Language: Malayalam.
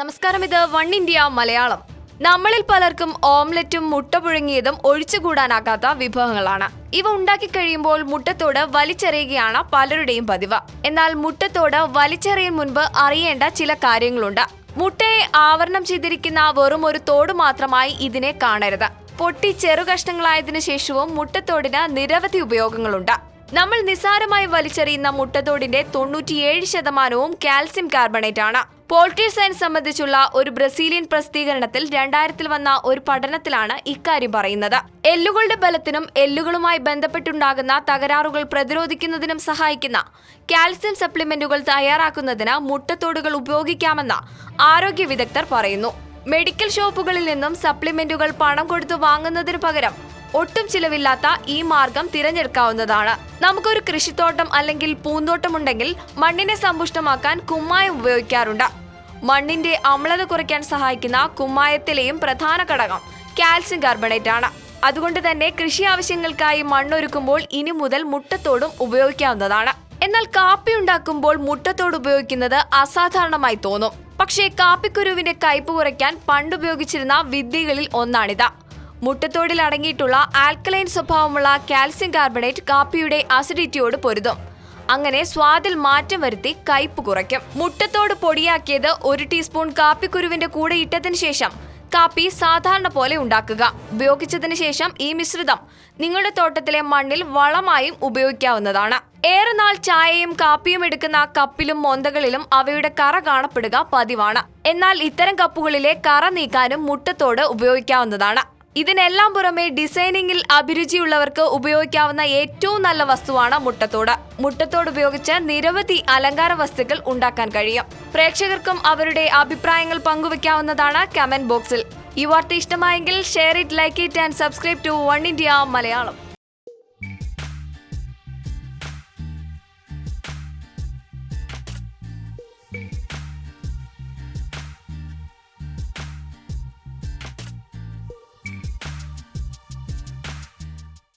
നമസ്കാരം ഇത് വൺ ഇന്ത്യ മലയാളം. നമ്മളിൽ പലർക്കും ഓംലറ്റും മുട്ട പുഴുങ്ങിയതും ഒഴിച്ചുകൂടാനാകാത്ത വിഭവങ്ങളാണ്. ഇവ ഉണ്ടാക്കി കഴിയുമ്പോൾ മുട്ടത്തോട് വലിച്ചെറിയുകയാണ് പലരുടെയും പതിവ്. എന്നാൽ മുട്ടത്തോട് വലിച്ചെറിയും മുൻപ് അറിയേണ്ട ചില കാര്യങ്ങളുണ്ട്. മുട്ടയെ ആവരണം ചെയ്തിരിക്കുന്ന വെറും ഒരു തോട് മാത്രമായി ഇതിനെ കാണരുത്. പൊട്ടി ചെറു കഷ്ണങ്ങളായതിനു ശേഷവും മുട്ടത്തോടിന് നിരവധി ഉപയോഗങ്ങളുണ്ട്. നമ്മൾ നിസാരമായി വലിച്ചെറിയുന്ന മുട്ടത്തോടിന്റെ തൊണ്ണൂറ്റിയേഴ് ശതമാനവും കാൽസ്യം കാർബണേറ്റ് ആണ് പോൾട്രി സയൻസ് സംബന്ധിച്ചുള്ള ഒരു ബ്രസീലിയൻ പ്രസിദ്ധീകരണത്തിൽ രണ്ടായിരത്തിൽ വന്ന ഒരു പഠനത്തിലാണ് ഇക്കാര്യം പറയുന്നത്. എല്ലുകളുടെ ബലത്തിനും എല്ലുകളുമായി ബന്ധപ്പെട്ടുണ്ടാകുന്ന തകരാറുകൾ പ്രതിരോധിക്കുന്നതിനും സഹായിക്കുന്ന കാൽസ്യം സപ്ലിമെന്റുകൾ തയ്യാറാക്കുന്നതിന് മുട്ടത്തോടുകൾ ഉപയോഗിക്കാമെന്ന് ആരോഗ്യ വിദഗ്ധർ പറയുന്നു. മെഡിക്കൽ ഷോപ്പുകളിൽ നിന്നും സപ്ലിമെന്റുകൾ പണം കൊടുത്തു വാങ്ങുന്നതിനു പകരം ഒട്ടും ചിലവില്ലാത്ത ഈ മാർഗം തിരഞ്ഞെടുക്കാവുന്നതാണ്. നമുക്കൊരു കൃഷിത്തോട്ടം അല്ലെങ്കിൽ പൂന്തോട്ടം ഉണ്ടെങ്കിൽ മണ്ണിനെ സമ്പുഷ്ടമാക്കാൻ കുമ്മായം ഉപയോഗിക്കാറുണ്ട്. മണ്ണിന്റെ അമ്ലത കുറയ്ക്കാൻ സഹായിക്കുന്ന കുമ്മായത്തിലെയും പ്രധാന ഘടകം കാൽസ്യം കാർബണേറ്റ് ആണ്. അതുകൊണ്ട് തന്നെ കൃഷി ആവശ്യങ്ങൾക്കായി മണ്ണൊരുക്കുമ്പോൾ ഇനി മുതൽ മുട്ടത്തോടും ഉപയോഗിക്കാവുന്നതാണ്. എന്നാൽ കാപ്പി ഉണ്ടാക്കുമ്പോൾ മുട്ടത്തോട് ഉപയോഗിക്കുന്നത് അസാധാരണമായി തോന്നും. പക്ഷേ കാപ്പിക്കുരുവിന്റെ കയ്പ് കുറയ്ക്കാൻ പണ്ടുപയോഗിച്ചിരുന്ന വിദ്യകളിൽ ഒന്നാണിത്. മുട്ടത്തോടിൽ അടങ്ങിയിട്ടുള്ള ആൽക്കലൈൻ സ്വഭാവമുള്ള കാൽസ്യം കാർബണേറ്റ് കാപ്പിയുടെ അസിഡിറ്റിയോട് പൊരുതും. അങ്ങനെ സ്വാദിൽ മാറ്റം വരുത്തി കയ്പ് കുറയ്ക്കും. മുട്ടത്തോട് പൊടിയാക്കിയത് ഒരു ടീസ്പൂൺ കാപ്പിക്കുരുവിന്റെ കൂടെ ഇട്ടതിന് ശേഷം കാപ്പി സാധാരണ പോലെ ഉണ്ടാക്കുക. ഉപയോഗിച്ചതിന് ശേഷം ഈ മിശ്രിതം നിങ്ങളുടെ തോട്ടത്തിലെ മണ്ണിൽ വളമായും ഉപയോഗിക്കാവുന്നതാണ്. ഏറെ നാൾ ചായയും കാപ്പിയും എടുക്കുന്ന കപ്പിലും മൊന്തകളിലും അവയുടെ കറ കാണപ്പെടുക പതിവാണ്. എന്നാൽ ഇത്തരം കപ്പുകളിലെ കറ നീക്കാനും മുട്ടത്തോട് ഉപയോഗിക്കാവുന്നതാണ്. ഇതിനെല്ലാം പുറമെ ഡിസൈനിങ്ങിൽ അഭിരുചിയുള്ളവർക്ക് ഉപയോഗിക്കാവുന്ന ഏറ്റവും നല്ല വസ്തുവാണ് മുട്ടത്തോട്. മുട്ടത്തോട് ഉപയോഗിച്ച് നിരവധി അലങ്കാര വസ്തുക്കൾ ഉണ്ടാക്കാൻ കഴിയും. പ്രേക്ഷകർക്കും അവരുടെ അഭിപ്രായങ്ങൾ പങ്കുവെക്കാവുന്നതാണ് കമന്റ് ബോക്സിൽ. ഈ വാർത്ത ഇഷ്ടമായെങ്കിൽ share it like it and subscribe to One India Malayalam.